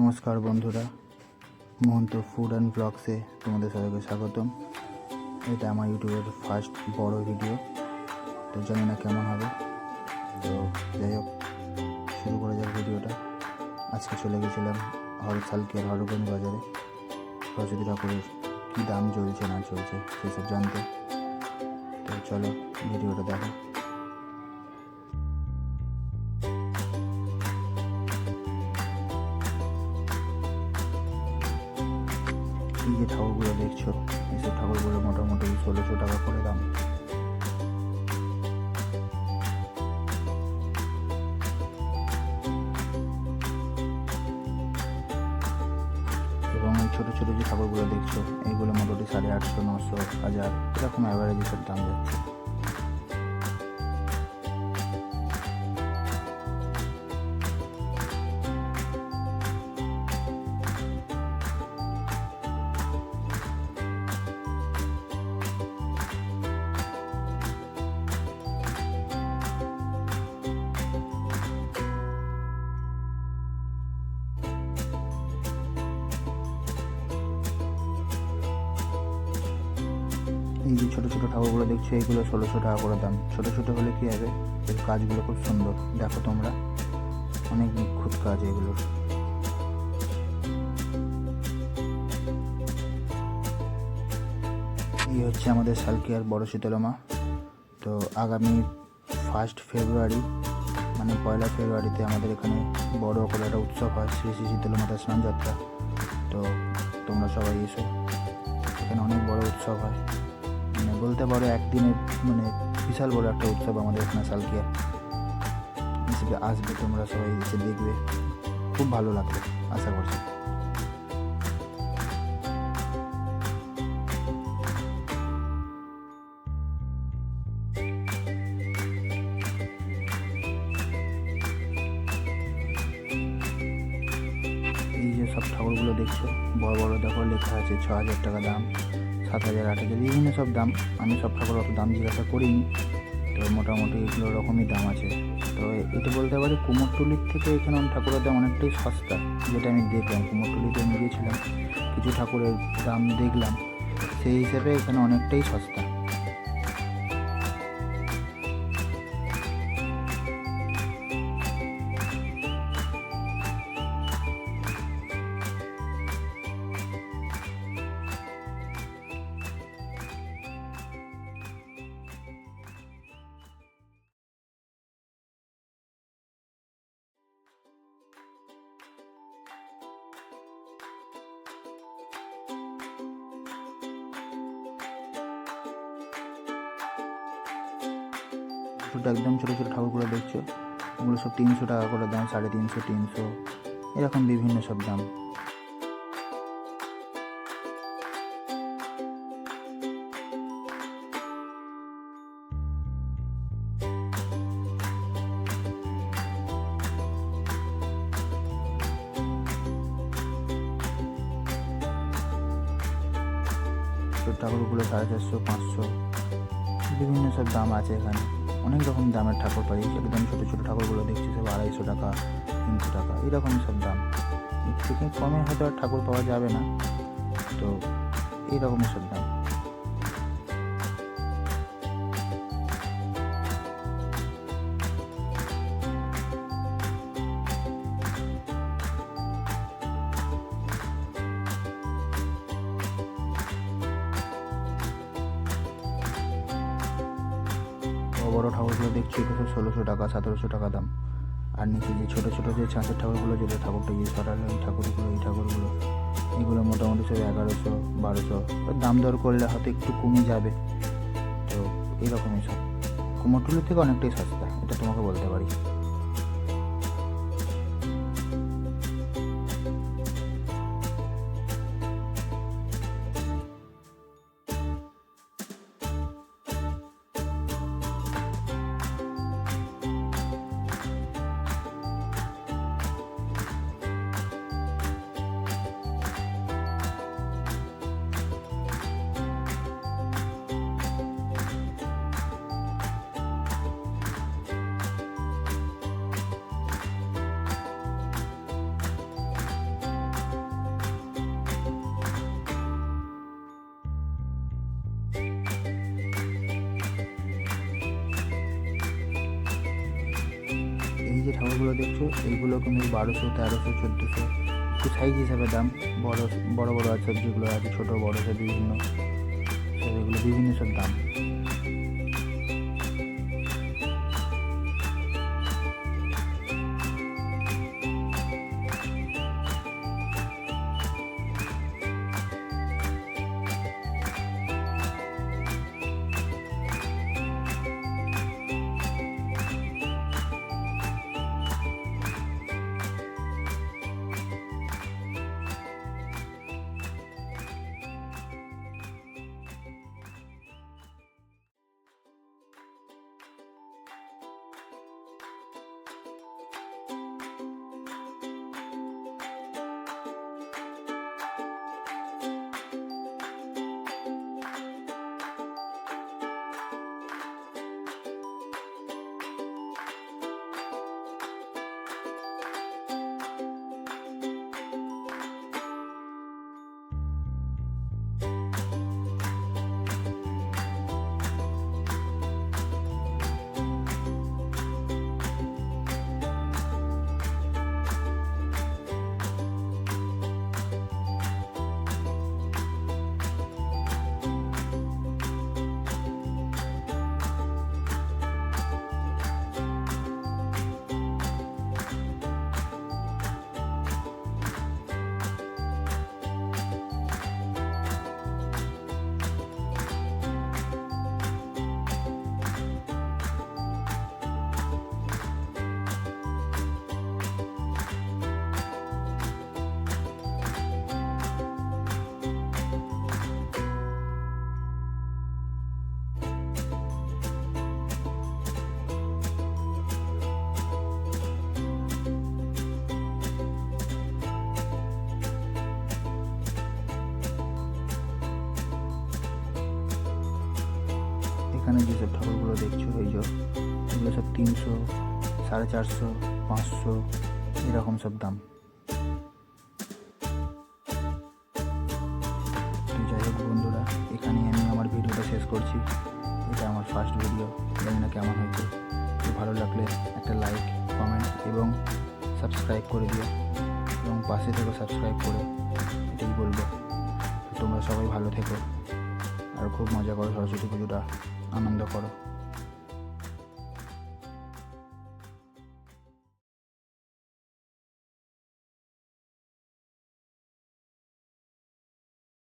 নমস্কার বন্ধুরা, Mahanta food and ব্লগসে তোমাদের সবাইকে স্বাগতম। এটা আমার ইউটিউবের ফার্স্ট বড় ভিডিও তো জানি না কেমন হবে। তো যাই হোক, শুরু করা যাক ভিডিওটা। আজকে চলে গেছিলাম হর সালকিয়ার হরগঞ্জ বাজারে। সরস্বতী ঠাকুরের কী দাম চলছে না চলছে, সেসব জানতে। তো চলো ভিডিওটা দেখো। এই যে ঠাকুরগুলো দেখছ এইসব ঠাকুরগুলো মোটামুটি ষোলোশো টাকা করে দাম। এবং এই ছোটো ছোটো যে ঠাকুরগুলো দেখছ, এইগুলো মোটামুটি সাড়ে আটশো, নশো, হাজার, এরকম অ্যাভারেজ এসব দাম যাচ্ছে। এই যে ছোটো ছোটো ঠাকুরগুলো দেখছ এইগুলো ষোলোশো টাকা করে দাম। ছোটো ছোটো হলে কী হবে? এর কাজগুলো খুব সুন্দর। দেখো তোমরা, অনেক নিখুঁত কাজ এগুলোর এই হচ্ছে আমাদের সালকিয়ার বড় শীতলমা। তো আগামী ফার্স্ট ফেব্রুয়ারি মানে পয়লা ফেব্রুয়ারিতে আমাদের এখানে বড় করে একটা উৎসব হয়, শ্রী শ্রী শীতলমাতা স্নান যাত্রা তো তোমরা সবাই এসো। এখানে অনেক বড় উৎসব হয়। মানে বলতে পারো একদিনের মানে বিশাল বড় একটা উৎসব আমাদের এখানে সালকিয়া। হিসেবে আসবে তোমরা সবাই এসে দেখবে। খুব ভালো লাগবে, আশা করছি। সব ঠাকুরগুলো দেখছ, বড় বড় দেখো, লেখা আছে ছ হাজার টাকা দাম। সাত হাজার আট হাজার বিভিন্ন সব দাম। আমি সব ঠাকুর অত দাম জিজ্ঞাসা করিনি, তো মোটামুটি এগুলো রকমই দাম আছে। তো এটা বলতে পারি, কুমোরটুলির থেকে এখানে ঠাকুরের দাম অনেকটাই সস্তা, যেটা আমি দেখলাম। কুমোরটুলিতে আমি গিয়েছিলাম, কিছু ঠাকুরের দাম দেখলাম, সেই হিসেবে এখানে অনেকটাই সস্তা। ছোটো একদম ছোটো ছোটো ঠাকুরগুলো দেখছ। ওগুলো সব তিনশো টাকা করে দাম, সাড়ে তিনশো তিনশো। এরকম বিভিন্ন সব দাম। ঠাকুরগুলো, সাড়ে চারশো, পাঁচশো। বিভিন্ন সব দাম আছে এখানে। অনেক রকম দামের ঠাকুর পাই একদম ছোটো ছোটো ঠাকুরগুলো দেখছি, সব আড়াইশো টাকা, তিনশো টাকা, এরকম সব দাম। এর থেকে কমে হয়তো আর ঠাকুর পাওয়া যাবে না। তো এইরকম সব দাম। বড় ঠাকুরগুলো দেখছি দুশো ষোলোশো টাকা, সতেরোশো টাকা দাম। আর নিচে যে ছোটো ছোটো যে ছাঁচের ঠাকুরগুলো যেটা ঠাকুরটা ইউজ করা হলো এই ঠাকুরগুলো এই ঠাকুরগুলো, এগুলো মোটামুটি সব এগারোশো, বারোশো। দাম দর করলে হয়তো একটু কমে যাবে। তো এরকমই সব। কুমোরটুলির থেকে অনেকটাই সস্তা, এটা তোমাকে বলতে পারি। ঠাকুরগুলো দেখছ এইগুলো কিন্তু বারোশো, তেরোশো, চোদ্দোশো, একটু সাইজ হিসাবে দাম। বড় বড় বড় আছে, যেগুলো আছে, ছোটো, বড় সব বিভিন্ন। সেগুলো বিভিন্ন সব দাম। এখানে যেসব ঠাকুরগুলো দেখছ, এই যে এগুলো সব তিনশো, সাড়ে চারশো, পাঁচশো, এরকম সব দাম। যাই হোক বন্ধুরা, এখানে আমি আমার ভিডিওটা শেষ করছি। এটা আমার ফার্স্ট ভিডিও জানি না কেমন হয়েছে। ভালো লাগলে একটা লাইক কমেন্ট এবং সাবস্ক্রাইব করে দিও। এবং পাশে থেকে সাবস্ক্রাইব করে। এটাই বলব। তোমরা সবাই ভালো থেকো। আর খুব মজা করো সরস্বতী পুজোটা। আনন্দ করো।